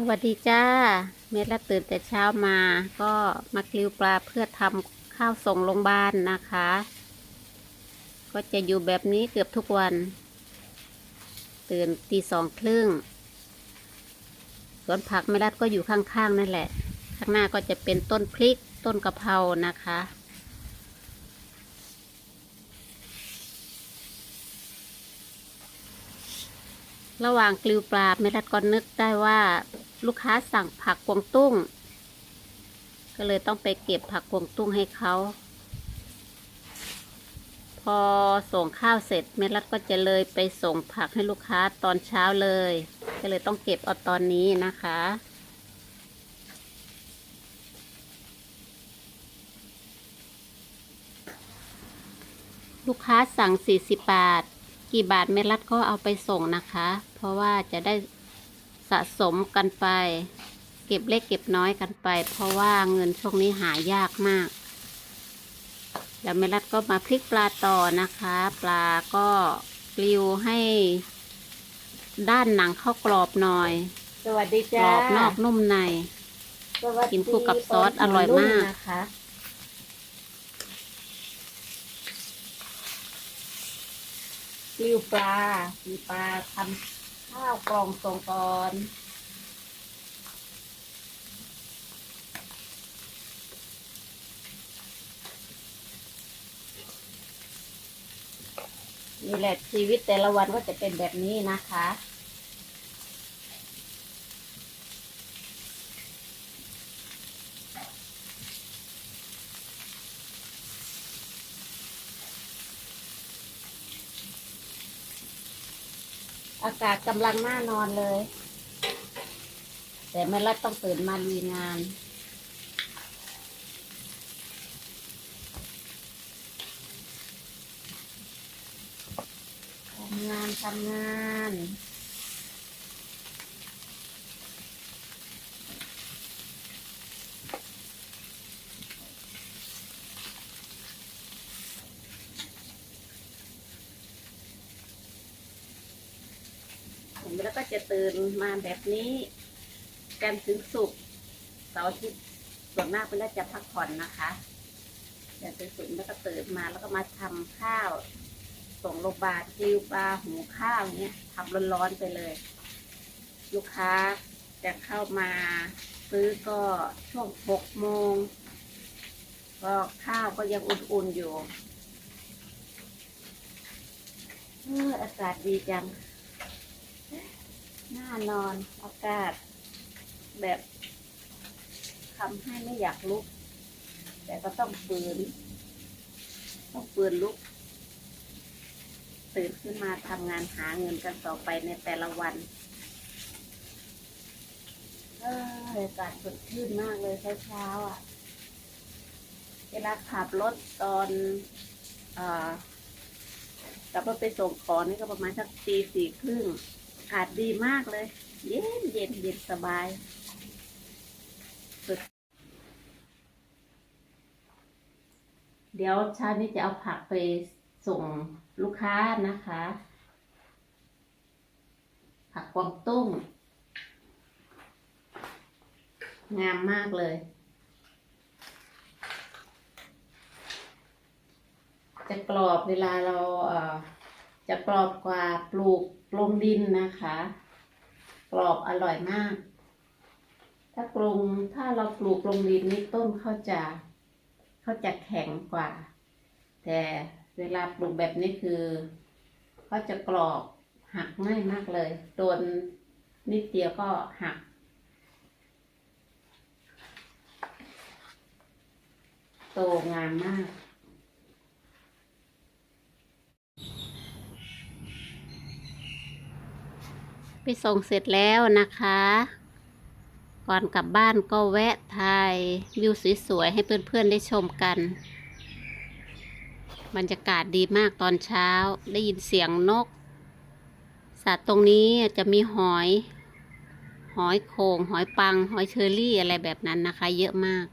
สวัสดีจ้า เม็ดละตื่นแต่เช้ามา ก็มากริวปลาเพื่อทำข้าวส่งโรงพยาบาลนะคะ ก็จะอยู่แบบนี้เกือบทุกวัน ตื่นตีสองครึ่งสวนผักแม่รัดก็อยู่ข้างๆ นั่นแหละ ข้างหน้าก็จะเป็นต้นพริกต้นกะเพรานะคะระหว่างกลิวปลาแม่รัดก็นึกได้ว่า ลูกค้าสั่งผักกวางตุ้ง ก็เลยต้องไปเก็บผักกวางตุ้งให้เขา พอส่งข้าวเสร็จแม่รัดก็จะเลยไปส่งผักให้ลูกค้าตอนเช้าเลย ก็เลยต้องเก็บเอาตอนนี้นะคะลูกค้าสั่ง 40 บาท กี่บาทเมลัดก็เอาไปส่งนะคะ เพราะว่าจะได้ สะสมกันไป เก็บเล็กเก็บน้อยกันไป เพราะว่าเงินช่วงนี้หายากมากเดี๋ยวเมลัดก็มาพลิกปลาต่อนะคะ ปลาก็กลิวให้ด้านหนังเข้ากรอบหน่อย สวัสดีกรจ้าอบนอกนุ่มใน สวัสดีกินคู่กับซอสอร่อยมาก นะคะกลิวปลากีปลาทำ ข้าวกล่องส่งก่อนนี่แหละชีวิตแต่ละวันก็จะเป็นแบบนี้นะคะ อากาศกำลังน่านอนเลย แต่แม่รัดต้องตื่นมาลีงาน ทำงานทำงาน ผมแล้ว ก็จะตื่นมาแบบนี้ กันถึงสุกเสาร์อาทิตย์ส่วนมากเป็นแล้วจะพักผ่อนนะคะแต่ถึงสุกแล้วก็ตื่นมาแล้วก็มาทำข้าว ส่งโรงพยาบาลซิวปลาหูข้าวเนี้ยทำร้อนๆไปเลย ลูกค้าจะเข้ามาซื้อก็ช่วงหกโมงก็ข้าวก็ยังอุ่นๆอยู่เอออากาศดีจัง หน่านอนอากาศ แบบทำให้ไม่อยากลุก แต่ก็ต้องฝืน ต้องฝืนลุก ตื่นขึ้นมาทำงานหาเงินกันต่อไปในแต่ละวันเอออากาศสดชื่นมากเลยเช้าๆอะ เวลาขับรถตอนอ่อกลับรถไปส่งของนี่ก็ประมาณสักตีสี่ครึ่งากาศดีมากเลย เย็นเย็นเย็นสบายสุดเดี๋ยวเช้านี้จะเอาผักไปส่งลูกค้านะคะ ผักกวางตุ้ง งามมากเลยจะกรอบเวลาเราจะกรอบกว่าปลูก ลงดินนะคะ กรอบอร่อยมาก ถ้าปรุงถ้าเราปลูกลงดินนี่ต้นเขาจะเขาจะแข็งกว่า แต่เวลาปลูกแบบนี้คือเขาจะกรอบหักง่ายมากเลยโดนนิดเดียวก็หักโตงามมาก ไปส่งเสร็จแล้วนะคะ ก่อนกลับบ้านก็แวะถ่ายวิวสวยๆให้เพื่อนๆได้ชมกัน บรรยากาศดีมากตอนเช้าได้ยินเสียงนก สัตว์ตรงนี้จะมีหอย หอยโขงหอยปัง หอยเชอรี่อะไรแบบนั้นนะคะ เยอะมาก